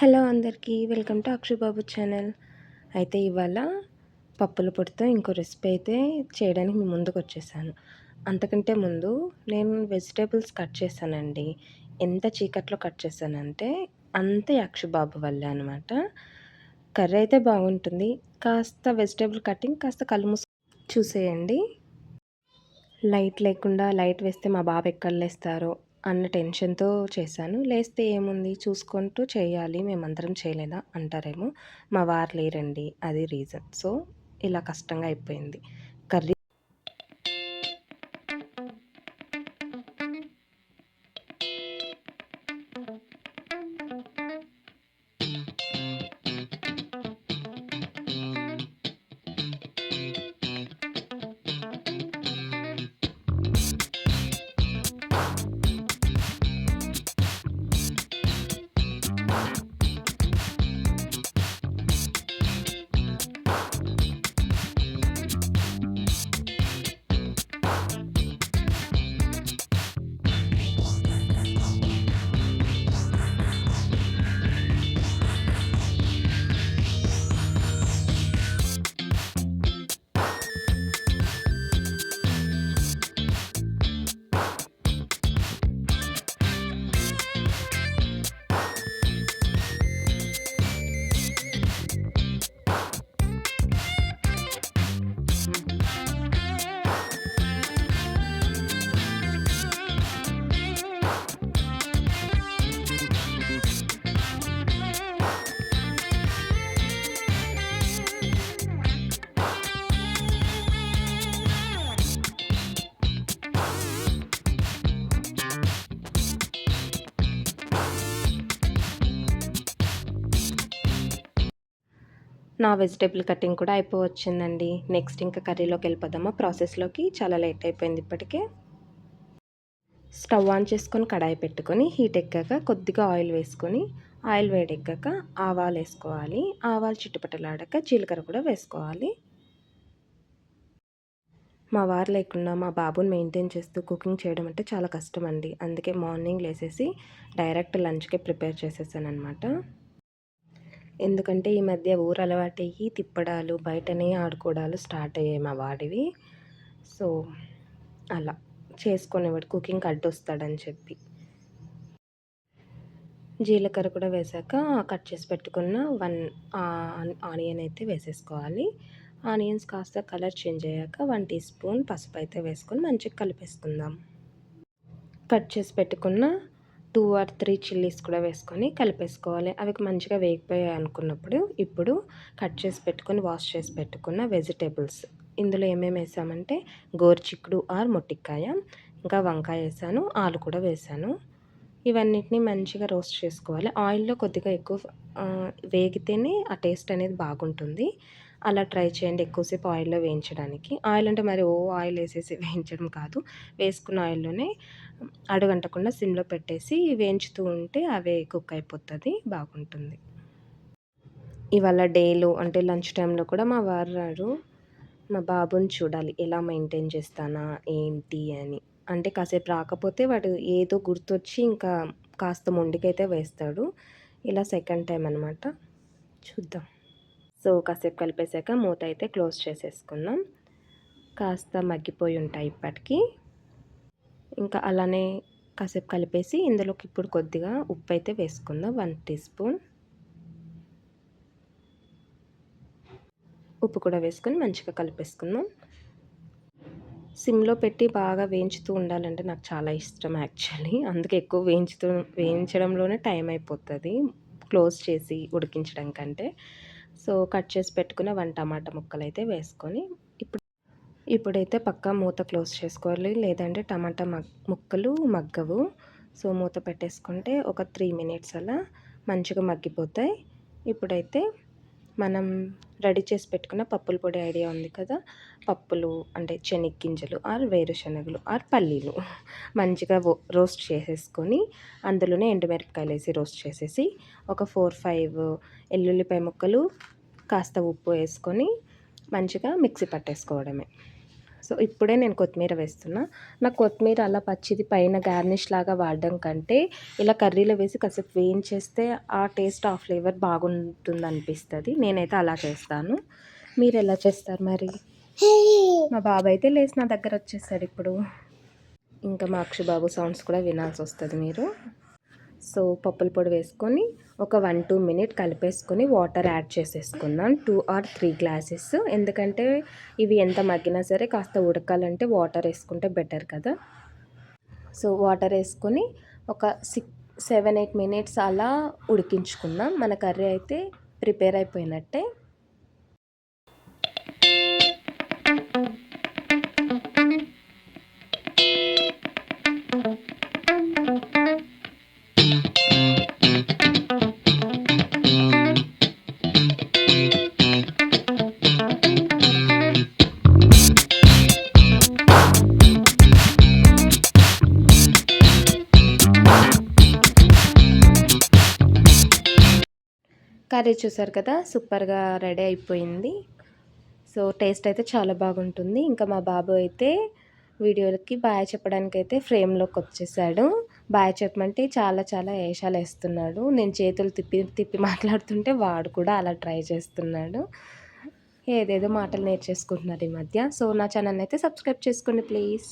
Hello అందరికీ welcome to అక్షుబాబు channel. అయితే ఇవాళ పప్పుల పొడితో ఇంకో రెసిపీ అయితే చేయడానికి మీ ముందుకు వచ్చేసాను. అంతకంటే ముందు నేను వెజిటేబుల్స్ కట్ చేశానండి. ఎంత చీకట్లో కట్ చేశానంటే అంతే అక్షుబాబు వల్లే అనమాట కర్రీ అయితే బాగుంటుంది. కాస్త వెజిటేబుల్ కటింగ్ కాస్త కళ్ళు చూసేయండి. లైట్ లేకుండా లైట్ వేస్తే మా బాబు ఎక్కడ లేస్తారో. అన్న టెన్షన్తో చేశాను. లేస్తే ఏముంది? చూసుకుంటూ చేయాలి. మేమందరం చేయలేదా? అంటారేమో. మా వారు లేరండి. అది రీజన్. సో ఇలా కష్టంగా అయిపోయింది. కర్రీ నా వెజిటేబుల్ కటింగ్ కూడా అయిపోవచ్చిందండి. నెక్స్ట్ ఇంకా కర్రీలోకి వెళ్ళిపోదామా? ప్రాసెస్లోకి చాలా లేట్ అయిపోయింది ఇప్పటికే. స్టవ్ ఆన్ చేసుకొని కడాయి పెట్టుకొని హీట్ ఎక్కాక కొద్దిగా ఆయిల్ వేసుకొని ఆయిల్ వేడెక్కాక ఆవాలు వేసుకోవాలి. ఆవాలు చుట్టుపట్టలాడాక జీలకర్ర కూడా వేసుకోవాలి. మా వారు లేకుండా మా బాబుని మెయింటైన్ చేస్తూ కుకింగ్ చేయడం అంటే చాలా కష్టం అండి అందుకే మార్నింగ్ లేసేసి డైరెక్ట్ లంచ్కే ప్రిపేర్ చేసేసాను అనమాట ఎందుకంటే ఈ మధ్య ఊరు అలవాటయ్యి తిప్పడాలు బయటనే ఆడుకోవడాలు స్టార్ట్ అయ్యాయి మా వాడివి. సో అలా చేసుకునేవాడు కుకింగ్ అడ్డొస్తాడని చెప్పి. జీలకర్ర కూడా వేసాక కట్ చేసి పెట్టుకున్న వన్ ఆనియన్ అయితే వేసేసుకోవాలి. ఆనియన్స్ కాస్త కలర్ చేంజ్ అయ్యాక వన్ టీ స్పూన్ పసుపు అయితే వేసుకొని మంచిగా కలిపేసుకుందాం. కట్ చేసి పెట్టుకున్న టూ ఆర్ త్రీ చిల్లీస్ కూడా వేసుకొని కలిపేసుకోవాలి. అవి మంచిగా వేగిపోయాయి అనుకున్నప్పుడు ఇప్పుడు కట్ చేసి పెట్టుకొని వాష్ చేసి పెట్టుకున్న వెజిటేబుల్స్. ఇందులో ఏమేమి వేసామంటే గోరుచిక్కుడు ఆర్ మొట్టికాయ ఇంకా వంకాయ వేసాను ఆలు కూడా వేసాను. ఇవన్నిటిని మంచిగా రోస్ట్ చేసుకోవాలి. ఆయిల్లో కొద్దిగా ఎక్కువ వేగితేనే ఆ టేస్ట్ అనేది బాగుంటుంది. అలా ట్రై చేయండి ఎక్కువసేపు ఆయిల్లో వేయించడానికి. ఆయిల్ అంటే మరి ఓ ఆయిల్ వేసేసి వేయించడం కాదు. వేసుకున్న ఆయిల్లోనే అడుగంటకుండా సిమ్లో పెట్టేసి వేయించుతూ ఉంటే అవే కుక్ అయిపోతుంది బాగుంటుంది. ఇవాళ డేలో అంటే లంచ్ టైంలో కూడా మా వారు మా బాబుని చూడాలి ఎలా మెయింటైన్ చేస్తానా ఏంటి అని. అంటే కాసేపు రాకపోతే వాడు ఏదో గుర్తొచ్చి ఇంకా కాస్త మొండికైతే వేస్తాడు. ఇలా సెకండ్ టైం అనమాట చూద్దాం. సో కాసేపు కలిపేశాక మూత అయితే క్లోజ్ చేసేసుకుందాం. కాస్త మగ్గిపోయి ఉంటాయి ఇప్పటికీ. ఇంకా అలానే కాసేపు కలిపేసి ఇందులోకి ఇప్పుడు కొద్దిగా ఉప్పు అయితే వేసుకుందాం వన్ టీ స్పూన్. ఉప్పు కూడా వేసుకొని మంచిగా కలిపేసుకుందాం. సిమ్లో పెట్టి బాగా వేయించుతూ ఉండాలంటే నాకు చాలా ఇష్టం యాక్చువల్లీ. అందుకే ఎక్కువ వేయించుతూ వేయించడంలోనే టైం అయిపోతుంది క్లోజ్ చేసి ఉడికించడం కంటే. సో కట్ చేసి పెట్టుకున్న వన్ టమాటా ముక్కలు అయితే వేసుకొని ఇప్పుడు ఇప్పుడైతే పక్కా మూత క్లోజ్ చేసుకోవాలి. లేదంటే టమాటా మగ్ ముక్కలు మగ్గవు. సో మూత పెట్టేసుకుంటే ఒక త్రీ మినిట్స్ అలా మంచిగా మగ్గిపోతాయి. ఇప్పుడైతే మనం రెడీ చేసి పెట్టుకున్న పప్పుల పొడి ఐడియా ఉంది కదా? పప్పులు అంటే చెనిగ్గింజలు ఆర్ వేరుశనగలు ఆర్ పల్లీలు మంచిగా రోస్ట్ చేసేసుకొని అందులోనే ఎండుమిరపకాయలు వేసి రోస్ట్ చేసేసి ఒక ఫోర్ ఫైవ్ ఎల్లుల్లిపాయ ముక్కలు కాస్త ఉప్పు వేసుకొని మంచిగా మిక్సీ పట్టేసుకోవడమే. సో ఇప్పుడే నేను కొత్తిమీర వేస్తున్నా. నాకు కొత్తిమీర అలా పచ్చిది పైన గార్నిష్ లాగా వాడడం కంటే ఇలా కర్రీలో వేసి కాసేపు వేయించేస్తే ఆ టేస్ట్ ఆ ఫ్లేవర్ బాగుంటుంది అనిపిస్తుంది నేనైతే అలా చేస్తాను. మీరు ఎలా చేస్తారు మరి? మా బాబాయ్ అయితే లేచి నా దగ్గర వచ్చేసాడు ఇప్పుడు. ఇంకా మా అక్షబాబు సౌండ్స్ కూడా వినాల్సి వస్తుంది మీరు. సో పప్పుల పొడి వేసుకొని ఒక వన్ టూ మినిట్ కలిపేసుకొని వాటర్ యాడ్ చేసేసుకుందాం. Two or three glasses. ఎందుకంటే ఇవి ఎంత మగ్గినా సరే కాస్త ఉడకాలంటే వాటర్ వేసుకుంటే బెటర్ కదా. సో వాటర్ వేసుకొని ఒక సిక్స్ సెవెన్ ఎయిట్ మినిట్స్ అలా ఉడికించుకుందాం. మన కర్రీ అయితే ప్రిపేర్ అయిపోయినట్టే. కర్రీ చూసారు కదా సూపర్గా రెడీ అయిపోయింది. సో టేస్ట్ అయితే చాలా బాగుంటుంది. ఇంకా మా బాబు అయితే వీడియోలకి బాయ్ చెప్పడానికి అయితే ఫ్రేమ్లోకి వచ్చేసాడు. బాయ్ చెప్పమంటే చాలా చాలా వేషాలు వేస్తున్నాడు. నేను చేతులు తిప్పి తిప్పి మాట్లాడుతుంటే వాడు కూడా అలా ట్రై చేస్తున్నాడు. ఏదేదో మాటలు నేర్చేసుకుంటున్నారు ఈ మధ్య. సో నా ఛానల్ అయితే సబ్స్క్రైబ్ చేసుకోండి ప్లీజ్.